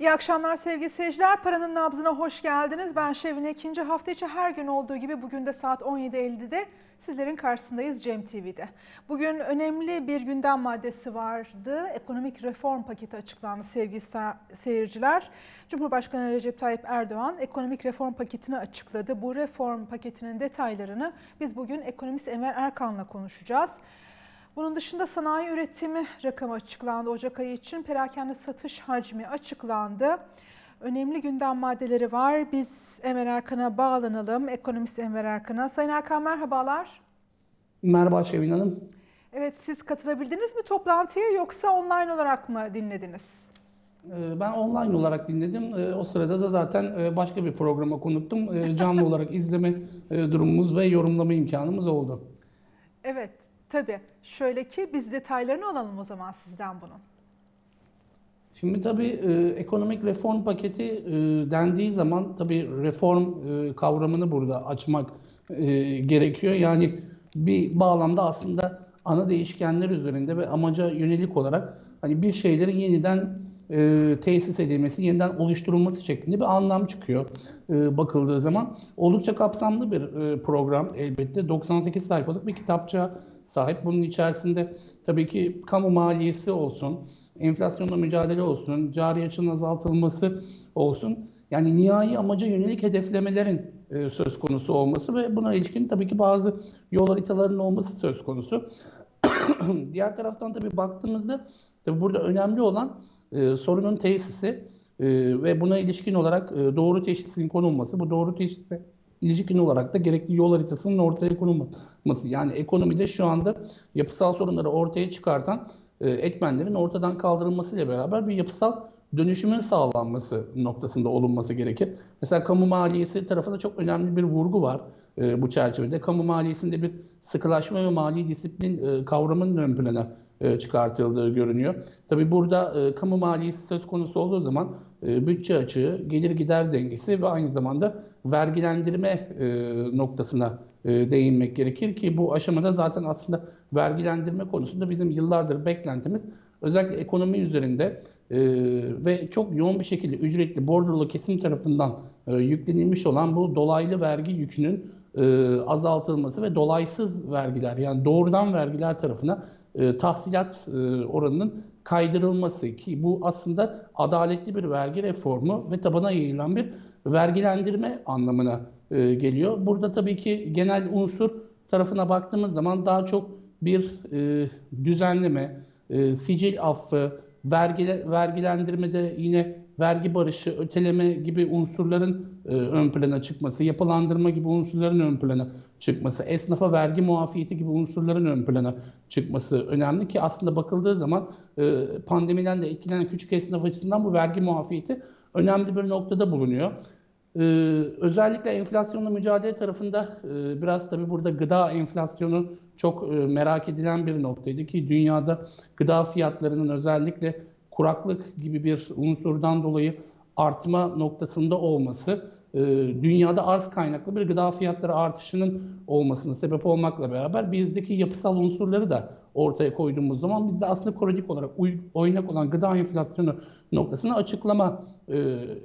İyi akşamlar sevgili seyirciler. Paranın nabzına hoş geldiniz. Ben Şevin ikinci hafta içi her gün olduğu gibi bugün de saat 17.50'de sizlerin karşısındayız Cem TV'de. Bugün önemli bir gündem maddesi vardı. Ekonomik reform paketi açıklandı sevgili seyirciler. Cumhurbaşkanı Recep Tayyip Erdoğan ekonomik reform paketini açıkladı. Bu reform paketinin detaylarını biz bugün ekonomist Enver Erkan'la konuşacağız. Bunun dışında sanayi üretimi rakamı açıklandı Ocak ayı için. Perakende satış hacmi açıklandı. Önemli gündem maddeleri var. Biz Enver Erkan'a bağlanalım. Ekonomist Enver Erkan'a. Sayın Erkan merhabalar. Merhaba Şevin Hanım. Evet siz katılabildiniz mi toplantıya yoksa online olarak mı dinlediniz? Ben online olarak dinledim. O sırada da zaten başka bir programa konuktum. Canlı olarak izleme durumumuz ve yorumlama imkanımız oldu. Evet. Tabii. Şöyle ki biz detaylarını alalım o zaman sizden bunun. Şimdi tabii e, ekonomik reform paketi e, dendiği zaman tabii reform e, kavramını burada açmak e, gerekiyor. Yani bir bağlamda aslında ana değişkenler üzerinde ve amaca yönelik olarak hani bir şeylerin yeniden e, tesis edilmesi, yeniden oluşturulması şeklinde bir anlam çıkıyor e, bakıldığı zaman. Oldukça kapsamlı bir e, program elbette. 98 sayfalık bir kitapça sahip. Bunun içerisinde tabii ki kamu maliyesi olsun, enflasyonla mücadele olsun, cari açının azaltılması olsun. Yani nihai amaca yönelik hedeflemelerin e, söz konusu olması ve buna ilişkin tabii ki bazı yol haritalarının olması söz konusu. Diğer taraftan tabii baktığımızda tabii burada önemli olan e, sorunun tesisi e, ve buna ilişkin olarak e, doğru teşhisin konulması. Bu doğru teşhise ilişkin olarak da gerekli yol haritasının ortaya konulması. Yani ekonomide şu anda yapısal sorunları ortaya çıkartan e, etmenlerin ortadan kaldırılmasıyla beraber bir yapısal dönüşümün sağlanması noktasında olunması gerekir. Mesela kamu maliyesi tarafında çok önemli bir vurgu var e, bu çerçevede. Kamu maliyesinde bir sıkılaşma ve mali disiplin e, kavramının ön plana çıkartıldığı görünüyor. Tabi burada e, kamu maliyesi söz konusu olduğu zaman e, bütçe açığı, gelir gider dengesi ve aynı zamanda vergilendirme e, noktasına e, değinmek gerekir ki bu aşamada zaten aslında vergilendirme konusunda bizim yıllardır beklentimiz özellikle ekonomi üzerinde e, ve çok yoğun bir şekilde ücretli bordrolu kesim tarafından e, yüklenilmiş olan bu dolaylı vergi yükünün e, azaltılması ve dolaysız vergiler yani doğrudan vergiler tarafına e, tahsilat e, oranının kaydırılması ki bu aslında adaletli bir vergi reformu ve tabana yayılan bir vergilendirme anlamına e, geliyor. Burada tabii ki genel unsur tarafına baktığımız zaman daha çok bir e, düzenleme, e, sicil affı, vergi, vergilendirmede yine vergi barışı, öteleme gibi unsurların e, ön plana çıkması, yapılandırma gibi unsurların ön plana çıkması, esnafa vergi muafiyeti gibi unsurların ön plana çıkması önemli ki aslında bakıldığı zaman e, pandemiden de etkilenen küçük esnaf açısından bu vergi muafiyeti önemli bir noktada bulunuyor. Ee, özellikle enflasyonla mücadele tarafında e, biraz tabii burada gıda enflasyonu çok e, merak edilen bir noktaydı ki dünyada gıda fiyatlarının özellikle kuraklık gibi bir unsurdan dolayı artma noktasında olması e, dünyada arz kaynaklı bir gıda fiyatları artışının olmasına sebep olmakla beraber bizdeki yapısal unsurları da ortaya koyduğumuz zaman bizde aslında kronik olarak oynak olan gıda enflasyonu noktasını açıklama e,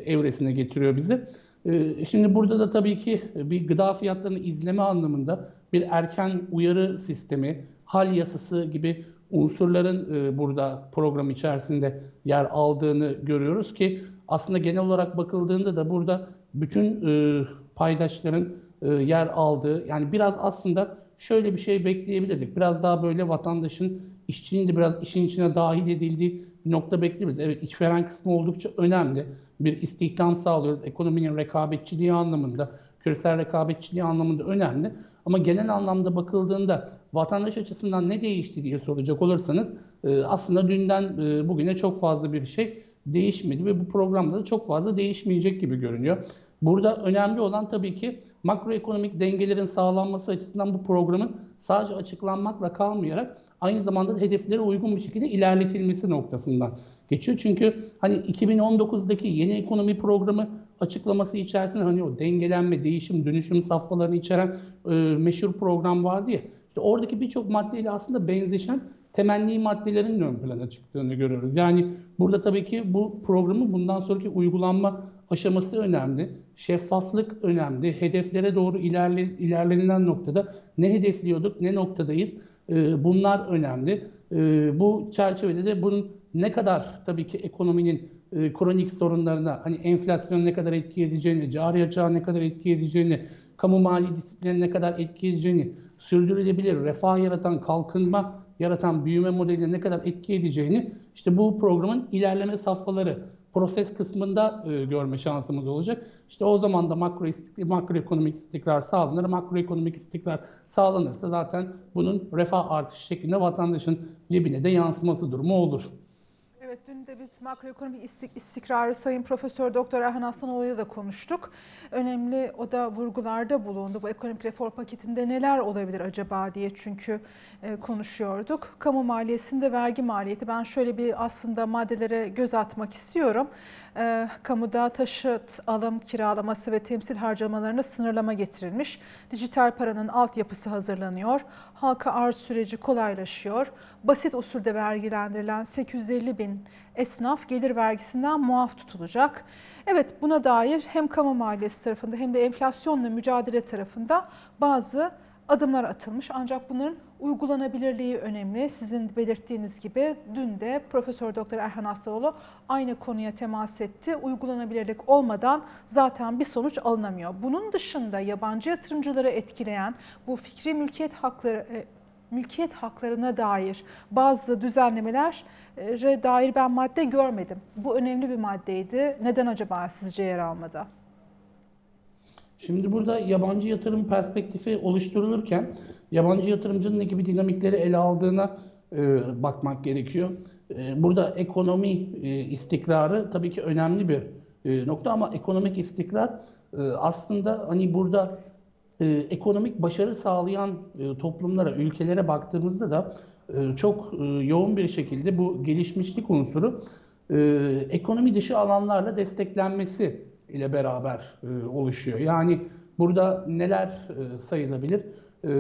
evresine getiriyor bizi. E, şimdi burada da tabii ki bir gıda fiyatlarını izleme anlamında bir erken uyarı sistemi, hal yasası gibi unsurların e, burada program içerisinde yer aldığını görüyoruz ki aslında genel olarak bakıldığında da burada bütün e, paydaşların e, yer aldığı yani biraz aslında şöyle bir şey bekleyebilirdik. Biraz daha böyle vatandaşın işçinin de biraz işin içine dahil edildiği bir nokta bekleyebiliriz. Evet işveren kısmı oldukça önemli. Bir istihdam sağlıyoruz. Ekonominin rekabetçiliği anlamında, küresel rekabetçiliği anlamında önemli. Ama genel anlamda bakıldığında vatandaş açısından ne değişti diye soracak olursanız e, aslında dünden e, bugüne çok fazla bir şey değişmedi ve bu programda da çok fazla değişmeyecek gibi görünüyor. Burada önemli olan tabii ki makroekonomik dengelerin sağlanması açısından bu programın sadece açıklanmakla kalmayarak aynı zamanda hedeflere uygun bir şekilde ilerletilmesi noktasından geçiyor. Çünkü hani 2019'daki yeni ekonomi programı açıklaması içerisinde hani o dengelenme, değişim, dönüşüm safhalarını içeren e, meşhur program vardı ya. İşte oradaki birçok maddeyle aslında benzeşen temenni maddelerin ön plana çıktığını görüyoruz. Yani burada tabii ki bu programın bundan sonraki uygulanma aşaması önemli. Şeffaflık önemli. Hedeflere doğru ilerle, ilerlenilen noktada ne hedefliyorduk, ne noktadayız e, bunlar önemli. E, bu çerçevede de bunun ne kadar tabii ki ekonominin e, kronik sorunlarına, hani enflasyon ne kadar etki edeceğini, cari açığa ne kadar etki edeceğini, kamu mali disipline ne kadar etki edeceğini, sürdürülebilir, refah yaratan, kalkınma yaratan büyüme modeline ne kadar etki edeceğini işte bu programın ilerleme safhaları proses kısmında e, görme şansımız olacak. İşte o zaman da makro istik- makroekonomik istikrar sağlanır. Makroekonomik istikrar sağlanırsa zaten bunun refah artışı şeklinde vatandaşın cebine de yansıması durumu olur. Evet dün de biz makroekonomik istik- istikrarı Sayın Profesör Doktor Erhan Aslanoğlu'yla da konuştuk. Önemli o da vurgularda bulundu. Bu ekonomik reform paketinde neler olabilir acaba diye çünkü e, konuşuyorduk. Kamu maliyesinde vergi maliyeti ben şöyle bir aslında maddelere göz atmak istiyorum. E, kamuda taşıt, alım, kiralaması ve temsil harcamalarına sınırlama getirilmiş. Dijital paranın altyapısı hazırlanıyor. Halka arz süreci kolaylaşıyor. Basit usulde vergilendirilen 850 bin esnaf gelir vergisinden muaf tutulacak. Evet buna dair hem kamu maliyesi tarafında hem de enflasyonla mücadele tarafında bazı adımlar atılmış. Ancak bunların uygulanabilirliği önemli. Sizin belirttiğiniz gibi dün de Profesör Doktor Erhan Aslanoğlu aynı konuya temas etti. Uygulanabilirlik olmadan zaten bir sonuç alınamıyor. Bunun dışında yabancı yatırımcıları etkileyen bu fikri mülkiyet hakları e, mülkiyet haklarına dair bazı düzenlemelere dair ben madde görmedim. Bu önemli bir maddeydi. Neden acaba sizce yer almadı? Şimdi burada yabancı yatırım perspektifi oluşturulurken yabancı yatırımcının ne gibi dinamikleri ele aldığına e, bakmak gerekiyor. E, burada ekonomi e, istikrarı tabii ki önemli bir e, nokta ama ekonomik istikrar e, aslında hani burada e, ekonomik başarı sağlayan e, toplumlara, ülkelere baktığımızda da e, çok e, yoğun bir şekilde bu gelişmişlik unsuru e, ekonomi dışı alanlarla desteklenmesi ile beraber e, oluşuyor. Yani burada neler e, sayılabilir? E,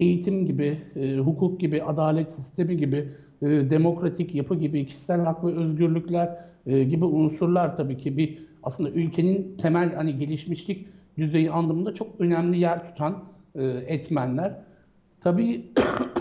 eğitim gibi, e, hukuk gibi, adalet sistemi gibi, e, demokratik yapı gibi, kişisel hak ve özgürlükler gibi unsurlar tabii ki bir aslında ülkenin temel hani gelişmişlik düzeyi anlamında çok önemli yer tutan etmenler. Tabii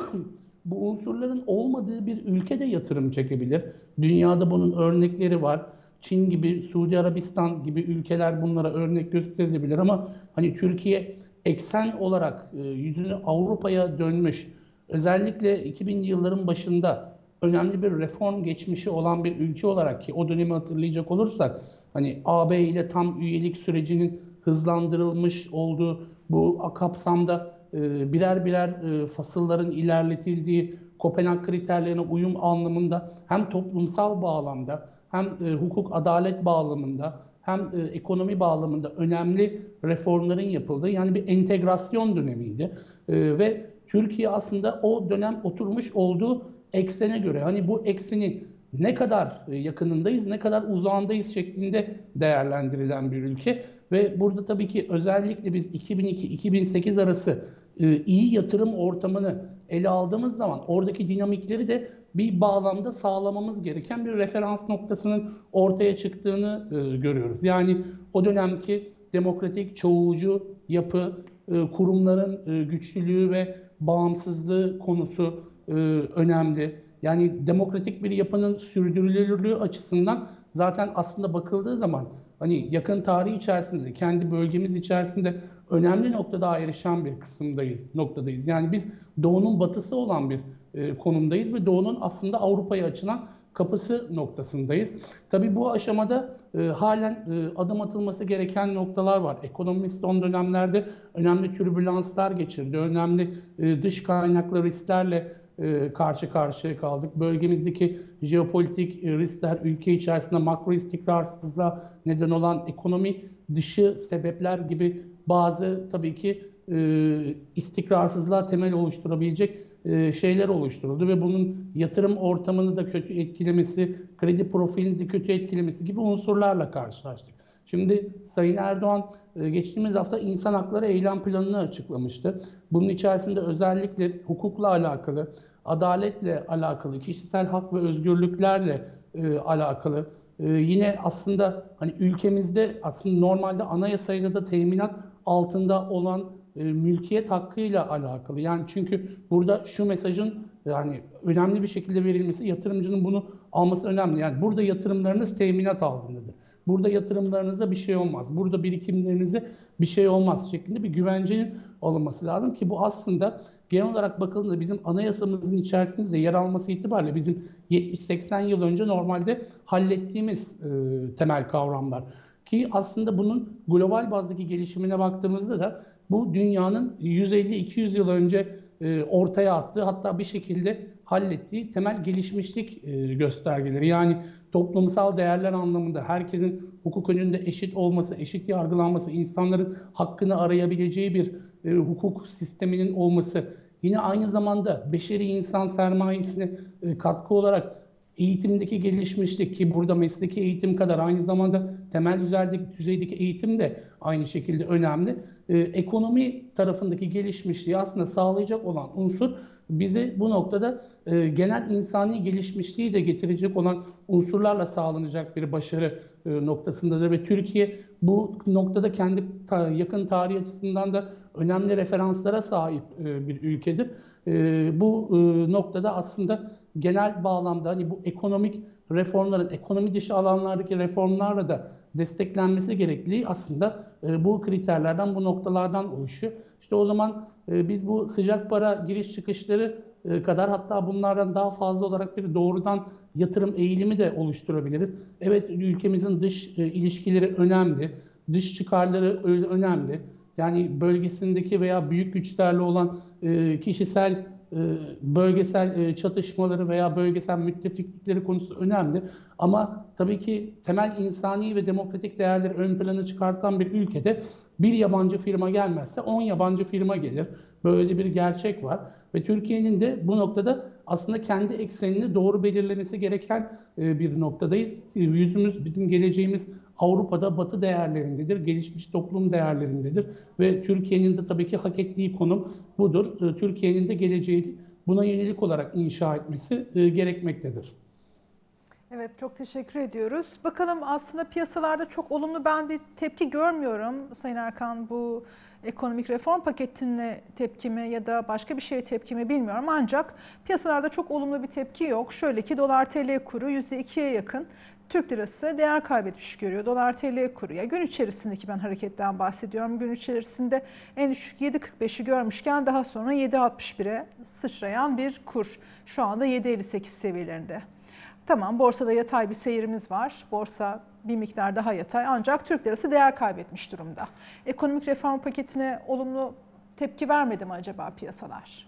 bu unsurların olmadığı bir ülkede yatırım çekebilir. Dünyada bunun örnekleri var. Çin gibi, Suudi Arabistan gibi ülkeler bunlara örnek gösterilebilir ama hani Türkiye eksen olarak e, yüzünü Avrupa'ya dönmüş, özellikle 2000'li yılların başında önemli bir reform geçmişi olan bir ülke olarak ki o dönemi hatırlayacak olursak hani AB ile tam üyelik sürecinin hızlandırılmış olduğu bu kapsamda e, birer birer e, fasılların ilerletildiği Kopenhag kriterlerine uyum anlamında hem toplumsal bağlamda hem e, hukuk adalet bağlamında hem e, ekonomi bağlamında önemli reformların yapıldığı yani bir entegrasyon dönemiydi. E, ve Türkiye aslında o dönem oturmuş olduğu eksene göre hani bu eksenin ne kadar e, yakınındayız, ne kadar uzağındayız şeklinde değerlendirilen bir ülke. Ve burada tabii ki özellikle biz 2002-2008 arası e, iyi yatırım ortamını ele aldığımız zaman oradaki dinamikleri de bir bağlamda sağlamamız gereken bir referans noktasının ortaya çıktığını e, görüyoruz. Yani o dönemki demokratik, çoğulcu yapı, e, kurumların e, güçlülüğü ve bağımsızlığı konusu e, önemli. Yani demokratik bir yapının sürdürülürlüğü açısından zaten aslında bakıldığı zaman hani yakın tarih içerisinde kendi bölgemiz içerisinde önemli noktada ayrışan bir kısımdayız, noktadayız. Yani biz doğunun batısı olan bir e, konumdayız ve doğunun aslında Avrupa'ya açılan kapısı noktasındayız. Tabii bu aşamada e, halen e, adım atılması gereken noktalar var. Ekonomi son dönemlerde önemli türbülanslar geçirdi. Önemli e, dış kaynaklı risklerle e, karşı karşıya kaldık. Bölgemizdeki jeopolitik e, riskler, ülke içerisinde makro istikrarsızlığa neden olan ekonomi dışı sebepler gibi bazı tabii ki e, istikrarsızlığa temel oluşturabilecek e, şeyler oluşturuldu ve bunun yatırım ortamını da kötü etkilemesi, kredi profilini de kötü etkilemesi gibi unsurlarla karşılaştık. Şimdi Sayın Erdoğan e, geçtiğimiz hafta insan hakları eylem planını açıklamıştı. Bunun içerisinde özellikle hukukla alakalı, adaletle alakalı, kişisel hak ve özgürlüklerle e, alakalı. E, yine aslında hani ülkemizde aslında normalde anayasayla da teminat altında olan e, mülkiyet hakkıyla alakalı. Yani çünkü burada şu mesajın yani önemli bir şekilde verilmesi, yatırımcının bunu alması önemli. Yani burada yatırımlarınız teminat altındadır. Burada yatırımlarınıza bir şey olmaz. Burada birikimlerinize bir şey olmaz şeklinde bir güvencenin alınması lazım ki bu aslında genel olarak bakıldığında bizim anayasamızın içerisinde de yer alması itibariyle bizim 70-80 yıl önce normalde hallettiğimiz e, temel kavramlar. Ki aslında bunun global bazdaki gelişimine baktığımızda da bu dünyanın 150-200 yıl önce e, ortaya attığı hatta bir şekilde hallettiği temel gelişmişlik e, göstergeleri. Yani toplumsal değerler anlamında herkesin hukuk önünde eşit olması, eşit yargılanması, insanların hakkını arayabileceği bir e, hukuk sisteminin olması, yine aynı zamanda beşeri insan sermayesine katkı olarak eğitimdeki gelişmişlik ki burada mesleki eğitim kadar aynı zamanda temel düzeydeki, düzeydeki eğitim de aynı şekilde önemli. Ee, ekonomi tarafındaki gelişmişliği aslında sağlayacak olan unsur bize bu noktada e, genel insani gelişmişliği de getirecek olan unsurlarla sağlanacak bir başarı e, noktasındadır ve Türkiye bu noktada kendi ta, yakın tarih açısından da önemli referanslara sahip e, bir ülkedir. E, bu e, noktada aslında genel bağlamda hani bu ekonomik reformların, ekonomi dışı alanlardaki reformlarla da desteklenmesi gerekliliği aslında e, bu kriterlerden, bu noktalardan oluşuyor. İşte o zaman e, biz bu sıcak para giriş çıkışları e, kadar hatta bunlardan daha fazla olarak bir doğrudan yatırım eğilimi de oluşturabiliriz. Evet ülkemizin dış e, ilişkileri önemli, dış çıkarları önemli. Yani bölgesindeki veya büyük güçlerle olan e, kişisel bölgesel e, çatışmaları veya bölgesel müttefiklikleri konusu önemli. Ama tabii ki temel insani ve demokratik değerleri ön plana çıkartan bir ülkede bir yabancı firma gelmezse 10 yabancı firma gelir. Böyle bir gerçek var. Ve Türkiye'nin de bu noktada aslında kendi eksenini doğru belirlemesi gereken e, bir noktadayız. Yüzümüz, bizim geleceğimiz Avrupa'da batı değerlerindedir, gelişmiş toplum değerlerindedir ve Türkiye'nin de tabii ki hak ettiği konum budur. Türkiye'nin de geleceği buna yönelik olarak inşa etmesi gerekmektedir. Evet çok teşekkür ediyoruz. Bakalım aslında piyasalarda çok olumlu ben bir tepki görmüyorum Sayın Erkan bu ekonomik reform paketine tepki mi ya da başka bir şeye tepki mi bilmiyorum. Ancak piyasalarda çok olumlu bir tepki yok. Şöyle ki dolar TL kuru %2'ye yakın Türk lirası değer kaybetmiş görüyor. Dolar TL kuru ya gün içerisindeki ben hareketten bahsediyorum. Gün içerisinde en düşük 7.45'i görmüşken daha sonra 7.61'e sıçrayan bir kur. Şu anda 7.58 seviyelerinde. Tamam borsada yatay bir seyirimiz var. Borsa bir miktar daha yatay ancak Türk lirası değer kaybetmiş durumda. Ekonomik reform paketine olumlu tepki vermedi mi acaba piyasalar?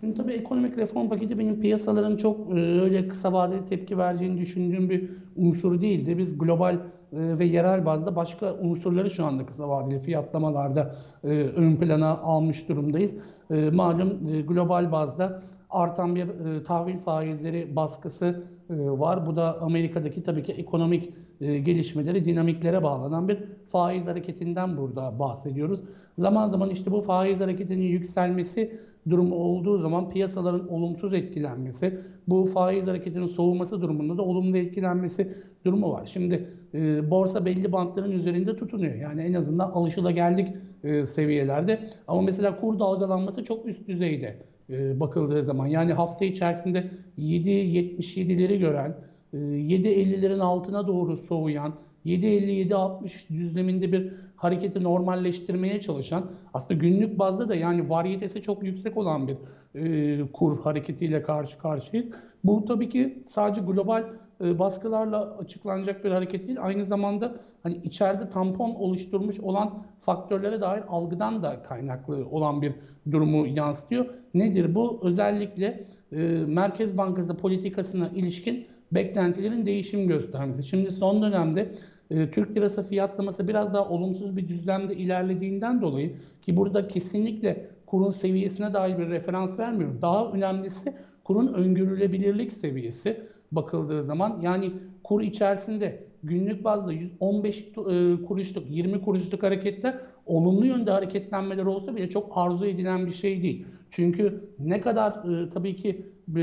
Şimdi tabii ekonomik reform paketi benim piyasaların çok e, öyle kısa vadeli tepki vereceğini düşündüğüm bir unsur değildi. Biz global e, ve yerel bazda başka unsurları şu anda kısa vadeli fiyatlamalarda e, ön plana almış durumdayız. Malum global bazda artan bir tahvil faizleri baskısı var. Bu da Amerika'daki tabii ki ekonomik gelişmeleri, dinamiklere bağlanan bir faiz hareketinden burada bahsediyoruz. Zaman zaman işte bu faiz hareketinin yükselmesi durumu olduğu zaman piyasaların olumsuz etkilenmesi, bu faiz hareketinin soğuması durumunda da olumlu etkilenmesi durumu var. Şimdi e, borsa belli bantların üzerinde tutunuyor. Yani en azından alışılageldik e, seviyelerde. Ama mesela kur dalgalanması çok üst düzeyde e, bakıldığı zaman. Yani hafta içerisinde 7.77'leri gören, e, 7.50'lerin altına doğru soğuyan, 7.50-7.60 düzleminde bir hareketi normalleştirmeye çalışan aslında günlük bazda da yani variyetesi çok yüksek olan bir e, kur hareketiyle karşı karşıyayız. Bu tabii ki sadece global e, baskılarla açıklanacak bir hareket değil. Aynı zamanda hani içeride tampon oluşturmuş olan faktörlere dair algıdan da kaynaklı olan bir durumu yansıtıyor. Nedir bu? Özellikle e, Merkez Bankası politikasına ilişkin beklentilerin değişim göstermesi. Şimdi son dönemde e, Türk lirası fiyatlaması biraz daha olumsuz bir düzlemde ilerlediğinden dolayı ki burada kesinlikle kurun seviyesine dair bir referans vermiyorum. Daha önemlisi kurun öngörülebilirlik seviyesi bakıldığı zaman yani kur içerisinde günlük bazda 15 e, kuruşluk, 20 kuruşluk hareketler olumlu yönde hareketlenmeler olsa bile çok arzu edilen bir şey değil. Çünkü ne kadar e, tabii ki e,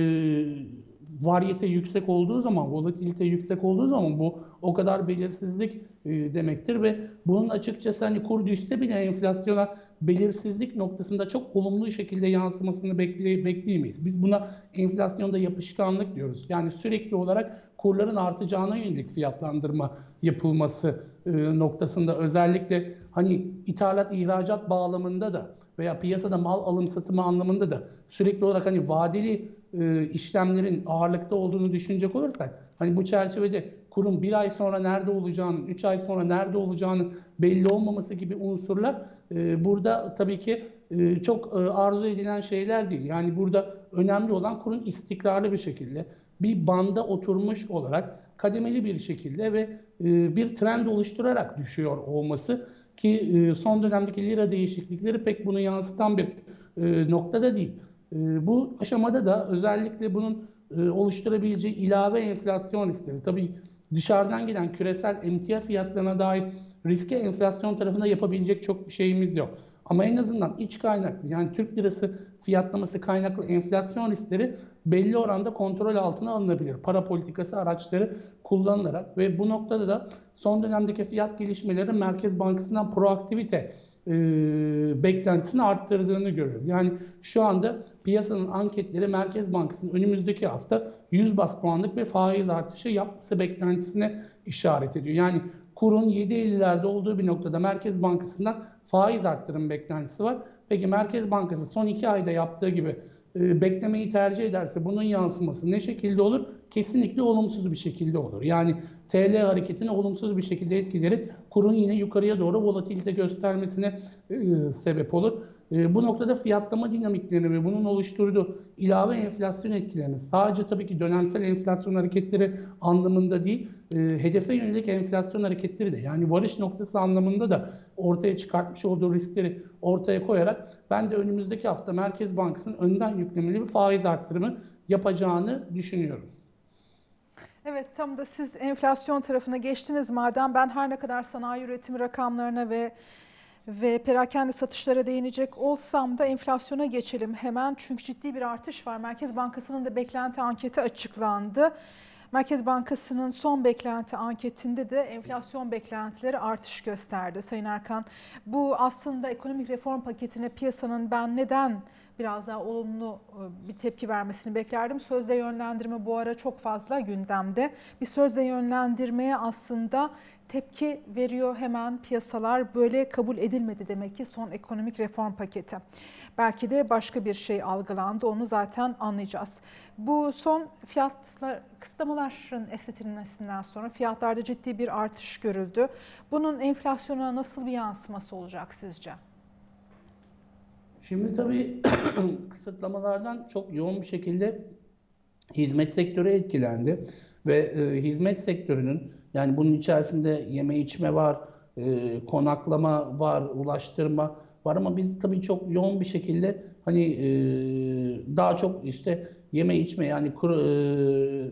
variyete yüksek olduğu zaman, volatilite yüksek olduğu zaman bu o kadar belirsizlik e, demektir ve bunun açıkçası hani kur düşse bile enflasyona belirsizlik noktasında çok olumlu şekilde yansımasını bekle, bekleyemeyiz. Biz buna enflasyonda yapışkanlık diyoruz. Yani sürekli olarak kurların artacağına yönelik fiyatlandırma yapılması e, noktasında özellikle hani ithalat ihracat bağlamında da veya piyasada mal alım satımı anlamında da sürekli olarak hani vadeli e, işlemlerin ağırlıkta olduğunu düşünecek olursak hani bu çerçevede kurum bir ay sonra nerede olacağını, üç ay sonra nerede olacağını belli olmaması gibi unsurlar e, burada tabii ki e, çok e, arzu edilen şeyler değil. Yani burada önemli olan kurun istikrarlı bir şekilde bir banda oturmuş olarak kademeli bir şekilde ve e, bir trend oluşturarak düşüyor olması ki e, son dönemdeki lira değişiklikleri pek bunu yansıtan bir e, noktada değil. E, bu aşamada da özellikle bunun e, oluşturabileceği ilave enflasyon riskleri tabii dışarıdan gelen küresel emtia fiyatlarına dair riske enflasyon tarafında yapabilecek çok bir şeyimiz yok. Ama en azından iç kaynaklı yani Türk lirası fiyatlaması kaynaklı enflasyon riskleri belli oranda kontrol altına alınabilir. Para politikası araçları kullanılarak ve bu noktada da son dönemdeki fiyat gelişmeleri Merkez Bankası'ndan proaktivite e, beklentisini arttırdığını görüyoruz. Yani şu anda piyasanın anketleri Merkez Bankası'nın önümüzdeki hafta 100 bas puanlık bir faiz artışı yapması beklentisine işaret ediyor. Yani kurun 7.50'lerde olduğu bir noktada Merkez Bankası'ndan faiz arttırım beklentisi var. Peki Merkez Bankası son 2 ayda yaptığı gibi e, beklemeyi tercih ederse bunun yansıması ne şekilde olur? Kesinlikle olumsuz bir şekilde olur. Yani TL hareketini olumsuz bir şekilde etkileri kurun yine yukarıya doğru volatilite göstermesine e, sebep olur. E, bu noktada fiyatlama dinamiklerini ve bunun oluşturduğu ilave enflasyon etkilerini sadece tabii ki dönemsel enflasyon hareketleri anlamında değil, e, hedefe yönelik enflasyon hareketleri de yani varış noktası anlamında da ortaya çıkartmış olduğu riskleri ortaya koyarak ben de önümüzdeki hafta Merkez Bankası'nın önden yüklemeli bir faiz arttırımı yapacağını düşünüyorum. Evet tam da siz enflasyon tarafına geçtiniz madem ben her ne kadar sanayi üretimi rakamlarına ve ve perakende satışlara değinecek olsam da enflasyona geçelim hemen. Çünkü ciddi bir artış var. Merkez Bankası'nın da beklenti anketi açıklandı. Merkez Bankası'nın son beklenti anketinde de enflasyon beklentileri artış gösterdi. Sayın Erkan, bu aslında ekonomik reform paketine piyasanın ben neden biraz daha olumlu bir tepki vermesini beklerdim. Sözde yönlendirme bu ara çok fazla gündemde. Bir sözde yönlendirmeye aslında tepki veriyor hemen piyasalar. Böyle kabul edilmedi demek ki son ekonomik reform paketi. Belki de başka bir şey algılandı onu zaten anlayacağız. Bu son fiyatlar kısıtlamaların esnetilmesinden sonra fiyatlarda ciddi bir artış görüldü. Bunun enflasyona nasıl bir yansıması olacak sizce? Şimdi tabii kısıtlamalardan çok yoğun bir şekilde hizmet sektörü etkilendi. Ve e, hizmet sektörünün yani bunun içerisinde yeme içme var, e, konaklama var, ulaştırma var ama biz tabii çok yoğun bir şekilde hani e, daha çok işte yeme içme yani kur, e,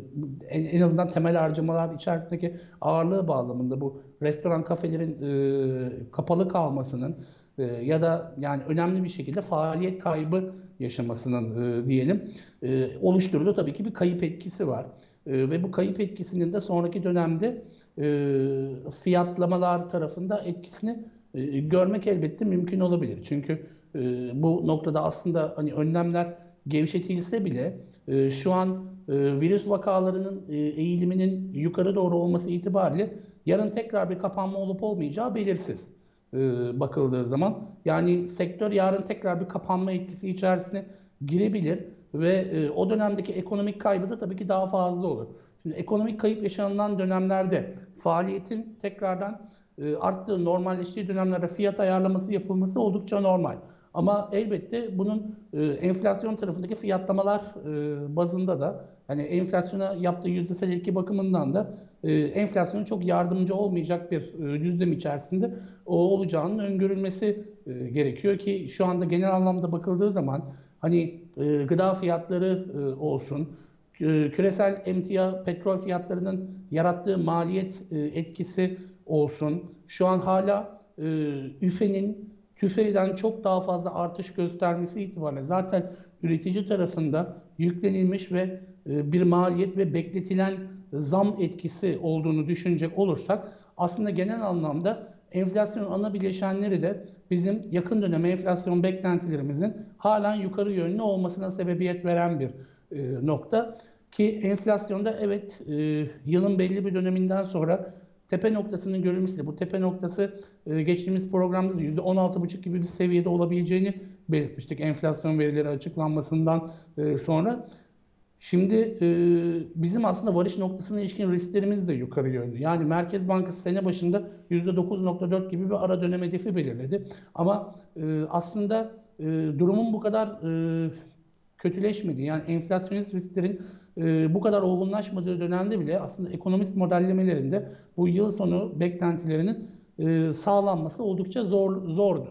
en azından temel harcamalar içerisindeki ağırlığı bağlamında bu restoran kafelerin e, kapalı kalmasının e, ya da yani önemli bir şekilde faaliyet kaybı yaşamasının e, diyelim e, oluşturduğu tabii ki bir kayıp etkisi var. E, ve bu kayıp etkisinin de sonraki dönemde e, fiyatlamalar tarafında etkisini e, görmek elbette mümkün olabilir. Çünkü e, bu noktada aslında hani önlemler gevşetilse bile e, şu an e, virüs vakalarının e, eğiliminin yukarı doğru olması itibariyle yarın tekrar bir kapanma olup olmayacağı belirsiz e, bakıldığı zaman. Yani sektör yarın tekrar bir kapanma etkisi içerisine girebilir ve e, o dönemdeki ekonomik kaybı da tabii ki daha fazla olur. Şimdi ekonomik kayıp yaşanılan dönemlerde faaliyetin tekrardan e, arttığı, normalleştiği dönemlerde fiyat ayarlaması yapılması oldukça normal. Ama elbette bunun e, enflasyon tarafındaki fiyatlamalar e, bazında da hani enflasyona yaptığı yüzdesel etki bakımından da e, enflasyonun çok yardımcı olmayacak bir e, düzlem içerisinde o olacağının öngörülmesi e, gerekiyor ki şu anda genel anlamda bakıldığı zaman hani e, gıda fiyatları e, olsun, e, küresel emtia petrol fiyatlarının yarattığı maliyet e, etkisi olsun. Şu an hala e, üfenin tüfeğden çok daha fazla artış göstermesi itibariyle zaten üretici tarafında yüklenilmiş ve e, bir maliyet ve bekletilen zam etkisi olduğunu düşünecek olursak aslında genel anlamda enflasyonun ana bileşenleri de bizim yakın dönem enflasyon beklentilerimizin halen yukarı yönlü olmasına sebebiyet veren bir e, nokta. Ki enflasyonda evet e, yılın belli bir döneminden sonra tepe noktasının görülmesiyle bu tepe noktası e, geçtiğimiz programda da %16,5 gibi bir seviyede olabileceğini belirtmiştik enflasyon verileri açıklanmasından e, sonra. Şimdi e, bizim aslında varış noktasına ilişkin risklerimiz de yukarı yönlü. Yani Merkez Bankası sene başında %9.4 gibi bir ara dönem hedefi belirledi. Ama aslında durumun bu kadar kötüleşmediği yani enflasyonist risklerin e, bu kadar olgunlaşmadığı dönemde bile aslında ekonomist modellemelerinde bu yıl sonu beklentilerinin e, sağlanması oldukça zor zordu.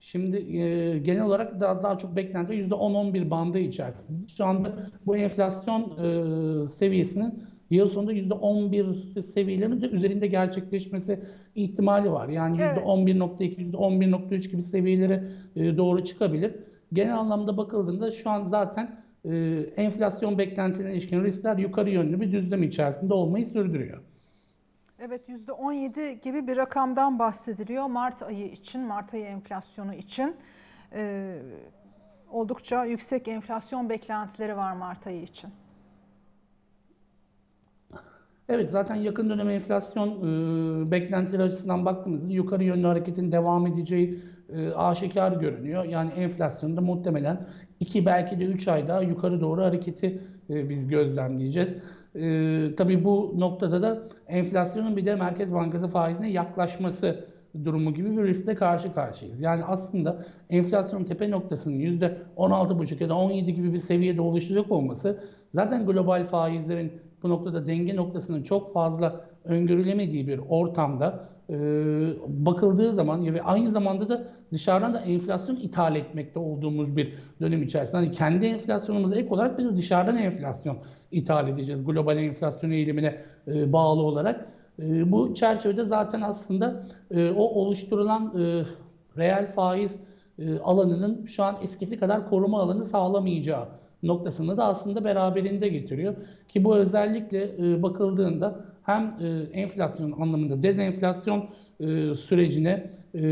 Şimdi e, genel olarak daha, daha çok beklenti %10-11 bandı içerisinde. Şu anda bu enflasyon e, seviyesinin yıl sonunda %11 seviyelerinin de üzerinde gerçekleşmesi ihtimali var. Yani Evet. %11.2, %11.3 gibi seviyelere e, doğru çıkabilir. Genel anlamda bakıldığında şu an zaten e, enflasyon beklentilerine ilişkin riskler yukarı yönlü bir düzlem içerisinde olmayı sürdürüyor. Evet %17 gibi bir rakamdan bahsediliyor Mart ayı için, Mart ayı enflasyonu için. Ee, oldukça yüksek enflasyon beklentileri var Mart ayı için. Evet zaten yakın dönem enflasyon e, beklentileri açısından baktığımızda yukarı yönlü hareketin devam edeceği e, aşikar görünüyor. Yani enflasyonda muhtemelen 2 belki de 3 ay daha yukarı doğru hareketi e, biz gözlemleyeceğiz. E, tabii bu noktada da enflasyonun bir de Merkez Bankası faizine yaklaşması durumu gibi bir riskle karşı karşıyayız. Yani aslında enflasyonun tepe noktasının %16,5 ya da 17 gibi bir seviyede oluşacak olması zaten global faizlerin bu noktada denge noktasının çok fazla öngörülemediği bir ortamda e, bakıldığı zaman ve aynı zamanda da dışarıdan da enflasyon ithal etmekte olduğumuz bir dönem içerisinde. Hani kendi enflasyonumuza ek olarak bir de dışarıdan enflasyon ithal edeceğiz global enflasyon eğilimine e, bağlı olarak. E, bu çerçevede zaten aslında e, o oluşturulan e, reel faiz e, alanının şu an eskisi kadar koruma alanı sağlamayacağı noktasını da aslında beraberinde getiriyor. Ki bu özellikle e, bakıldığında hem e, enflasyon anlamında dezenflasyon e, sürecine e,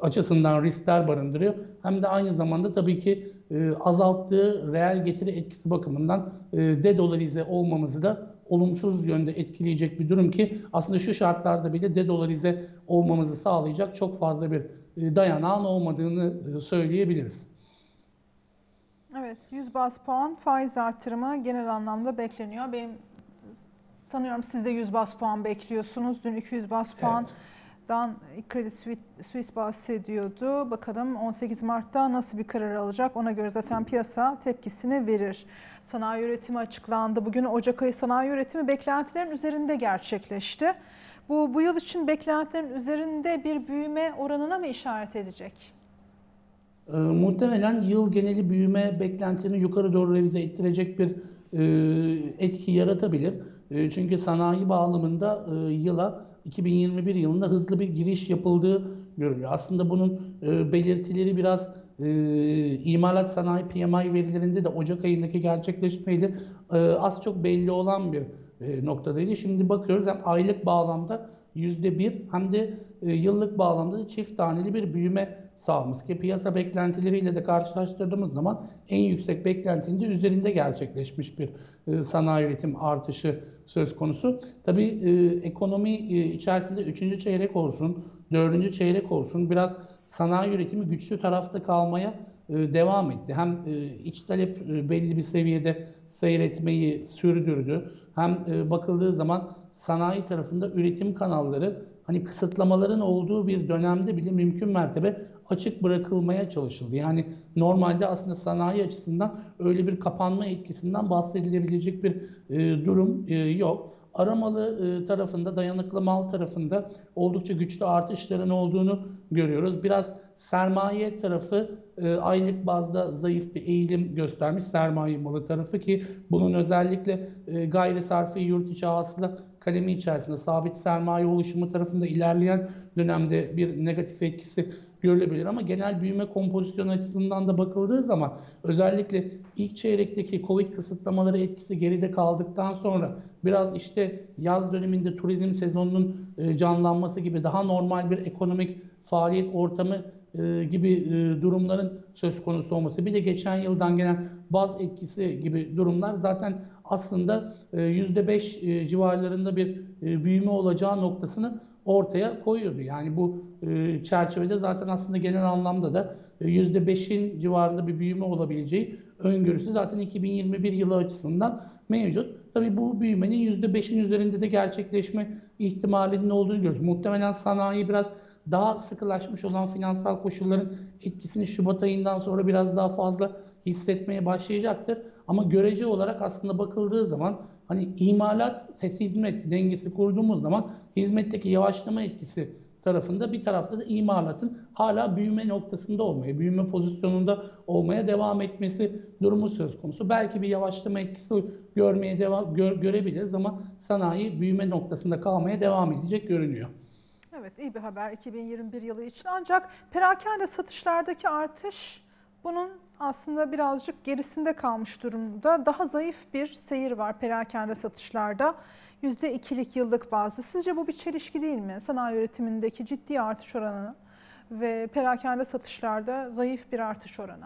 açısından riskler barındırıyor. Hem de aynı zamanda tabii ki azalttığı reel getiri etkisi bakımından dedolarize olmamızı da olumsuz yönde etkileyecek bir durum ki aslında şu şartlarda bile dedolarize olmamızı sağlayacak çok fazla bir dayanağın olmadığını söyleyebiliriz. Evet 100 bas puan faiz artırımı genel anlamda bekleniyor. Benim sanıyorum siz de 100 bas puan bekliyorsunuz. Dün 200 bas puandan Credit Suisse bahsediyordu. Bakalım 18 Mart'ta nasıl bir karar alacak ona göre zaten piyasa tepkisini verir. Sanayi üretimi açıklandı. Bugün Ocak ayı sanayi üretimi beklentilerin üzerinde gerçekleşti. Bu, bu yıl için beklentilerin üzerinde bir büyüme oranına mı işaret edecek? E, muhtemelen yıl geneli büyüme beklentilerini yukarı doğru revize ettirecek bir e, etki yaratabilir. E, çünkü sanayi bağlamında e, yıla 2021 yılında hızlı bir giriş yapıldığı görülüyor. Aslında bunun e, belirtileri biraz e, imalat sanayi PMI verilerinde de Ocak ayındaki gerçekleşmeyle e, az çok belli olan bir e, noktadaydı. Şimdi bakıyoruz hem aylık bağlamda %1 hem de yıllık bağlamda da çift taneli bir büyüme sağlamış ki piyasa beklentileriyle de karşılaştırdığımız zaman en yüksek beklentinin de üzerinde gerçekleşmiş bir e, sanayi üretim artışı söz konusu. Tabii e, ekonomi e, içerisinde 3. çeyrek olsun, 4. çeyrek olsun biraz sanayi üretimi güçlü tarafta kalmaya e, devam etti. Hem e, iç talep e, belli bir seviyede seyretmeyi sürdürdü. Hem e, bakıldığı zaman sanayi tarafında üretim kanalları hani kısıtlamaların olduğu bir dönemde bile mümkün mertebe açık bırakılmaya çalışıldı. Yani normalde aslında sanayi açısından öyle bir kapanma etkisinden bahsedilebilecek bir e, durum e, yok. aramalı e, tarafında, dayanıklı mal tarafında oldukça güçlü artışların olduğunu görüyoruz. Biraz sermaye tarafı e, aylık bazda zayıf bir eğilim göstermiş sermaye malı tarafı ki bunun özellikle e, gayri sarfi yurt içi hasıla kalemi içerisinde sabit sermaye oluşumu tarafında ilerleyen dönemde bir negatif etkisi görülebilir ama genel büyüme kompozisyonu açısından da bakıldığı zaman özellikle ilk çeyrekteki Covid kısıtlamaları etkisi geride kaldıktan sonra biraz işte yaz döneminde turizm sezonunun e, canlanması gibi daha normal bir ekonomik faaliyet ortamı e, gibi e, durumların söz konusu olması. Bir de geçen yıldan gelen baz etkisi gibi durumlar zaten aslında e, %5 e, civarlarında bir büyüme olacağı noktasını ortaya koyuyordu. Yani bu e, çerçevede zaten aslında genel anlamda da e, %5'in civarında bir büyüme olabileceği öngörüsü zaten 2021 yılı açısından mevcut. Tabii bu büyümenin %5'in üzerinde de gerçekleşme ihtimalinin olduğunu görüyoruz. Muhtemelen sanayi biraz daha sıkılaşmış olan finansal koşulların etkisini Şubat ayından sonra biraz daha fazla hissetmeye başlayacaktır. Ama görece olarak aslında bakıldığı zaman hani imalat ses hizmet dengesi kurduğumuz zaman hizmetteki yavaşlama etkisi tarafında bir tarafta da imalatın hala büyüme noktasında olmaya, büyüme pozisyonunda olmaya devam etmesi durumu söz konusu. Belki bir yavaşlama etkisi görmeye devam gö- görebiliriz ama sanayi büyüme noktasında kalmaya devam edecek görünüyor. Evet iyi bir haber 2021 yılı için ancak perakende satışlardaki artış bunun aslında birazcık gerisinde kalmış durumda. Daha zayıf bir seyir var perakende satışlarda. %2'lik yıllık bazda. Sizce bu bir çelişki değil mi? Sanayi üretimindeki ciddi artış oranı ve perakende satışlarda zayıf bir artış oranı.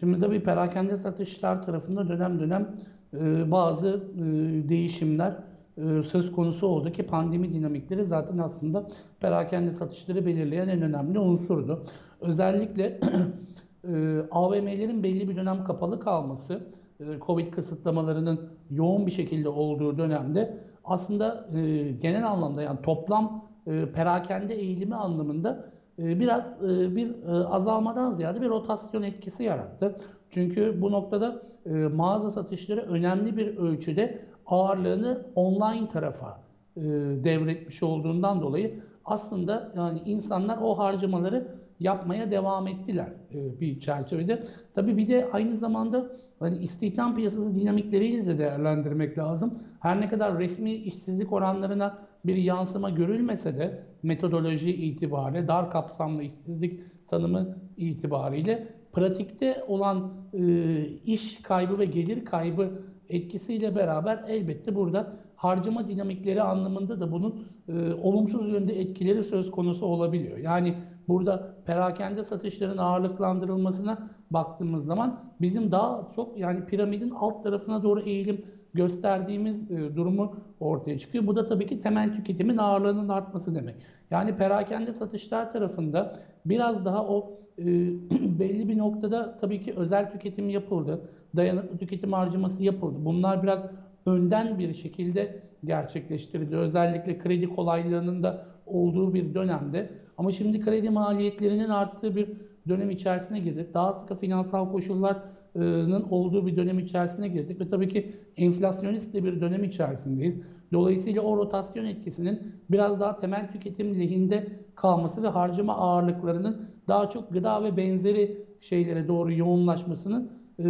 Şimdi tabii perakende satışlar tarafında dönem dönem e, bazı e, değişimler e, söz konusu oldu ki pandemi dinamikleri zaten aslında perakende satışları belirleyen en önemli unsurdu. Özellikle e, AVM'lerin belli bir dönem kapalı kalması, e, Covid kısıtlamalarının yoğun bir şekilde olduğu dönemde aslında e, genel anlamda yani toplam e, perakende eğilimi anlamında e, biraz e, bir e, azalmadan ziyade bir rotasyon etkisi yarattı. Çünkü bu noktada e, mağaza satışları önemli bir ölçüde ağırlığını online tarafa e, devretmiş olduğundan dolayı aslında yani insanlar o harcamaları yapmaya devam ettiler e, bir çerçevede. Tabii bir de aynı zamanda hani istihdam piyasası dinamikleriyle de değerlendirmek lazım. Her ne kadar resmi işsizlik oranlarına bir yansıma görülmese de metodoloji itibariyle dar kapsamlı işsizlik tanımı itibariyle pratikte olan e, iş kaybı ve gelir kaybı etkisiyle beraber elbette burada harcama dinamikleri anlamında da bunun e, olumsuz yönde etkileri söz konusu olabiliyor. Yani burada perakende satışların ağırlıklandırılmasına baktığımız zaman bizim daha çok yani piramidin alt tarafına doğru eğilim gösterdiğimiz e, durumu ortaya çıkıyor. Bu da tabii ki temel tüketimin ağırlığının artması demek. Yani perakende satışlar tarafında biraz daha o e, belli bir noktada tabii ki özel tüketim yapıldı. Dayanıklı tüketim harcaması yapıldı. Bunlar biraz önden bir şekilde gerçekleştirildi. Özellikle kredi kolaylarının da olduğu bir dönemde. Ama şimdi kredi maliyetlerinin arttığı bir dönem içerisine girdik. Daha sıkı finansal koşulların olduğu bir dönem içerisine girdik ve tabii ki enflasyonist de bir dönem içerisindeyiz. Dolayısıyla o rotasyon etkisinin biraz daha temel tüketim lehinde kalması ve harcama ağırlıklarının daha çok gıda ve benzeri şeylere doğru yoğunlaşmasını e,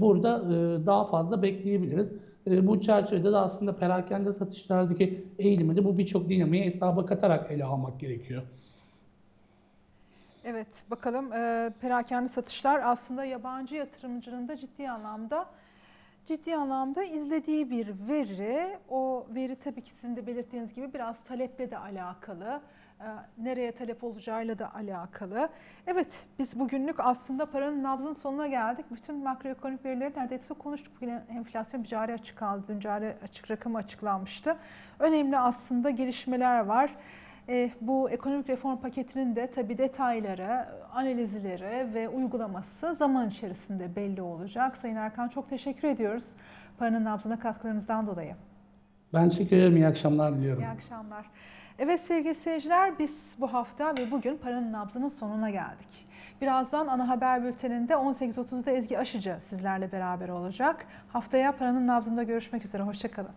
burada e, daha fazla bekleyebiliriz. E, bu çerçevede de aslında perakende satışlardaki eğilimi de bu birçok dinamiğe hesaba katarak ele almak gerekiyor. Evet bakalım e, perakende satışlar aslında yabancı yatırımcının da ciddi anlamda ciddi anlamda izlediği bir veri. O veri tabii ki sizin de belirttiğiniz gibi biraz taleple de alakalı. E, nereye talep olacağıyla da alakalı. Evet biz bugünlük aslında paranın nabzının sonuna geldik. Bütün makroekonomik verileri neredeyse konuştuk. Bugün enflasyon bir cari açık kaldı. Dün cari açık rakamı açıklanmıştı. Önemli aslında gelişmeler var. E, bu ekonomik reform paketinin de tabii detayları, analizleri ve uygulaması zaman içerisinde belli olacak. Sayın Erkan çok teşekkür ediyoruz paranın nabzına katkılarınızdan dolayı. Ben teşekkür ederim. İyi akşamlar diliyorum. İyi akşamlar. Evet sevgili seyirciler biz bu hafta ve bugün paranın nabzının sonuna geldik. Birazdan ana haber bülteninde 18.30'da Ezgi Aşıcı sizlerle beraber olacak. Haftaya paranın nabzında görüşmek üzere. Hoşçakalın.